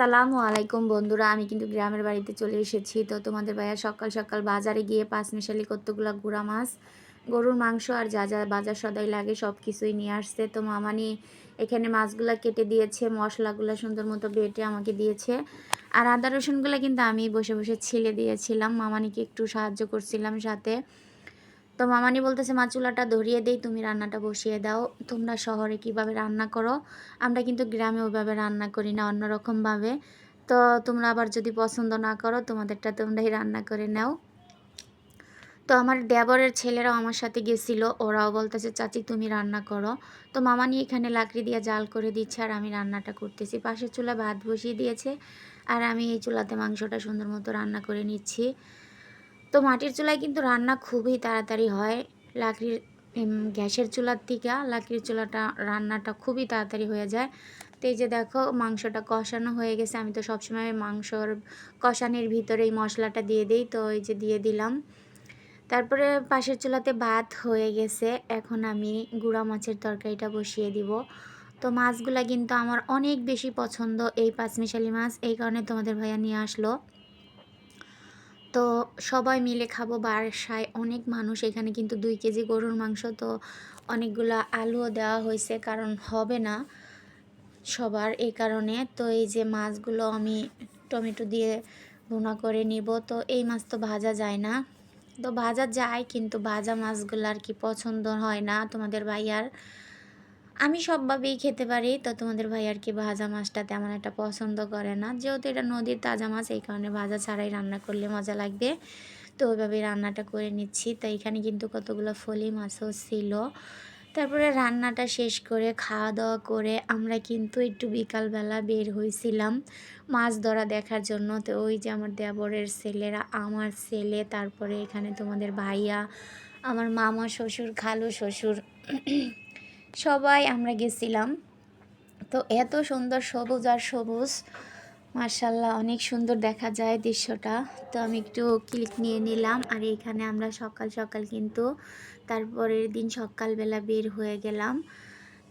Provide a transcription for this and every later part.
আসসালামু আলাইকুম বন্ধুরা, আমি কিন্তু গ্রামের বাড়িতে চলে এসেছি। তো তোমাদের ভাইয়া সকাল সকাল বাজারে গিয়ে পাঁচ মিশালি কতগুলো গুঁড়া মাছ, গরুর মাংস আর যা যা বাজার সদাই লাগে সব কিছুই নিয়ে আসছে। তো মামানি এখানে মাছগুলো কেটে দিয়েছে, মশলাগুলো সুন্দর মতো বেটে আমাকে দিয়েছে। আর আদা রসুনগুলো কিন্তু আমি বসে বসে ছিলে দিয়েছিলাম, মামানিকে একটু সাহায্য করছিলাম সাথে। তো মামানি বলতেছে, মা, চুলাটা ধরিয়ে দেই, তুমি রান্নাটা বসিয়ে দাও। তোমরা শহরে কীভাবে রান্না করো? আমরা কিন্তু গ্রামে ওইভাবে রান্না করি না, অন্যরকমভাবে। তো তোমরা আবার যদি পছন্দ না করো, তোমাদেরটা তোমরাই রান্না করে নাও। তো আমার দেবরের ছেলেরাও আমার সাথে গেছিল, ওরাও বলতেছে, চাচি, তুমি রান্না করো। তো মামানি এখানে লাকড়ি দিয়ে জাল করে দিচ্ছে, আর আমি রান্নাটা করতেছি। পাশের চুলা ভাত বসিয়ে দিয়েছে, আর আমি এই চুলাতে মাংসটা সুন্দর মতো রান্না করে নিচ্ছি। তো মাটির চুলায় কিন্তু রান্না খুবই তাড়াতাড়ি হয়। লাকড়ির গ্যাসের চুলার থেকে লাকড়ির চুলাটা, রান্নাটা খুবই তাড়াতাড়ি হয়ে যায়। তো এই যে দেখো, মাংসটা কষানো হয়ে গেছে। আমি তো সবসময় মাংসর কষানির ভিতরে এই মশলাটা দিয়ে দিই। তো এই যে দিয়ে দিলাম। তারপরে পাশের চুলাতে ভাত হয়ে গেছে। এখন আমি গুঁড়া মাছের তরকারিটা বসিয়ে দিব। তো মাছগুলা কিন্তু আমার অনেক বেশি পছন্দ, এই পাঁচমিশালি মাছ। এই কারণে তোমাদের ভাইয়া নিয়ে আসলো। তো সবাই মিলে খাব বাসায়। অনেক মানুষ এখানে কিন্তু দুই কেজি গরুর মাংস তো অনেকগুলো আলুও দেওয়া হয়েছে, কারণ হবে না সবার এই কারণে। তো এই যে মাছগুলো আমি টমেটো দিয়ে ভুনা করে নিব, তো এই মাছ তো ভাজা যায় না। তো ভাজা যায়, কিন্তু ভাজা মাছগুলো আর কি পছন্দ হয় না তোমাদের ভাইয়ার। আমি সবভাবেই খেতে পারি, তো তোমাদের ভাই আর কি ভাজা মাছটা তেমন একটা পছন্দ করে না। যেহেতু এটা নদীর তাজা মাছ, এই কারণে ভাজা ছাড়াই রান্না করলে মজা লাগবে। তো ওইভাবে রান্নাটা করে নিচ্ছি। তো এখানে কিন্তু কতগুলো ফলি মাছও ছিল। তারপরে রান্নাটা শেষ করে খাওয়া দাওয়া করে আমরা কিন্তু একটু বিকালবেলা বের হয়েছিলাম মাছ ধরা দেখার জন্য। তো ওই যে আমার দেবরের ছেলেরা, আমার ছেলে, তারপরে এখানে তোমাদের ভাইয়া, আমার মামা, শ্বশুর, খালু শ্বশুর সবাই আমরা গেছিলাম। তো এত সুন্দর সবুজ আর সবুজ। মার্শাল্লাহ অনেক সুন্দর দেখা যায় দৃশ্যটা। তো আমি একটু ক্লিক নিয়ে নিলাম। আর এখানে আমরা সকাল সকাল কিন্তু তারপরের দিন সকালবেলা বের হয়ে গেলাম।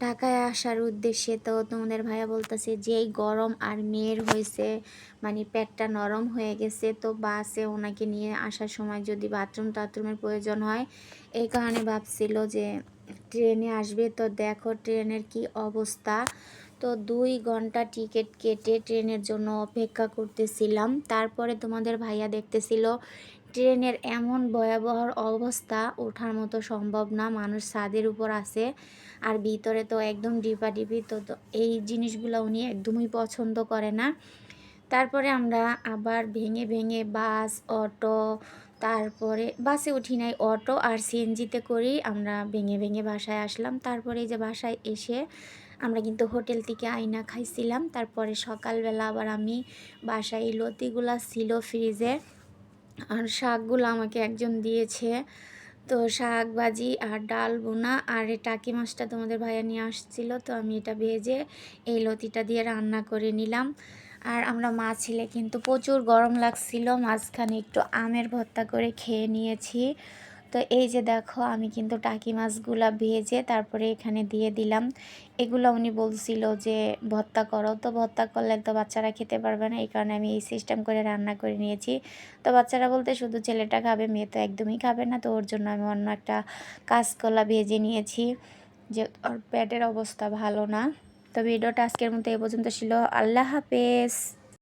ঢাকায় আসার উদ্দেশ্যে তো তোমাদের ভাইয়া বলতেছে যেই গরম আর মেয়ের হয়েছে মানে পেটটা নরম হয়ে গেছে। তো বাসে ওনাকে নিয়ে আসার সময় যদি বাথরুম টাথরুমের প্রয়োজন হয়, এই কারণে ভাবছিল যে ট্রেনে আসবে। তো দেখো ট্রেনের কি অবস্থা। তো দুই ঘণ্টা টিকিট কেটে ট্রেনের জন্য অপেক্ষা করতেছিলাম। তারপরে তোমাদের ভাইয়া দেখতেছিল, ট্রেনের এমন ভয়াবহ অবস্থা, ওঠার মতো সম্ভব না, মানুষ ছাদের উপর আছে, আর ভিতরে তো একদম ডিপা ডিপি, তো তো এই জিনিসগুলো উনি একদমই পছন্দ করে না। তারপরে আমরা আবার ভেঙে ভেঙে বাস, অটো তারপরে বাসে উঠি নাই, অটো আর সিএনজিতে করেই আমরা ভেঙে ভেঙে বাসায় আসলাম। তারপরে যে বাসায় এসে আমরা কিন্তু হোটেল থেকে আয়না খাইছিলাম। তারপরে সকালবেলা আবার আমি বাসায় এই লতিগুলা ছিল ফ্রিজে আর শাকগুলো আমাকে একজন দিয়েছে। তো শাক, ভাজি আর ডাল বোনা আর এই টাকি মাছটা তোমাদের ভাইয়া নিয়ে আসছিল। তো আমি এটা ভেজে এই লতিটা দিয়ে রান্না করে নিলাম। আর আমরা মা ছিলে কিন্তু প্রচুর গরম লাগছিল, মাঝখানে একটু আমের ভর্তা করে খেয়ে নিয়েছি। তো এই যে দেখো, আমি কিন্তু টাকি মাছগুলা ভেজে তারপরে এখানে দিয়ে দিলাম। এগুলো উনি বলছিল যে, ভর্তা করো। তো ভর্তা করলে তো বাচ্চারা খেতে পারবে না, এই কারণে আমি এই সিস্টেম করে রান্না করে নিয়েছি। তো বাচ্চারা বলতে শুধু ছেলেটা খাবে, মেয়ে তো একদমই খাবে না। তো ওর জন্য আমি অন্য একটা কাঁচকলা ভেজে নিয়েছি, যে ওর পেটের অবস্থা ভালো না। তো ভিডিওটা আজকের মতো এ পর্যন্ত ছিল। আল্লাহ হাফেজ।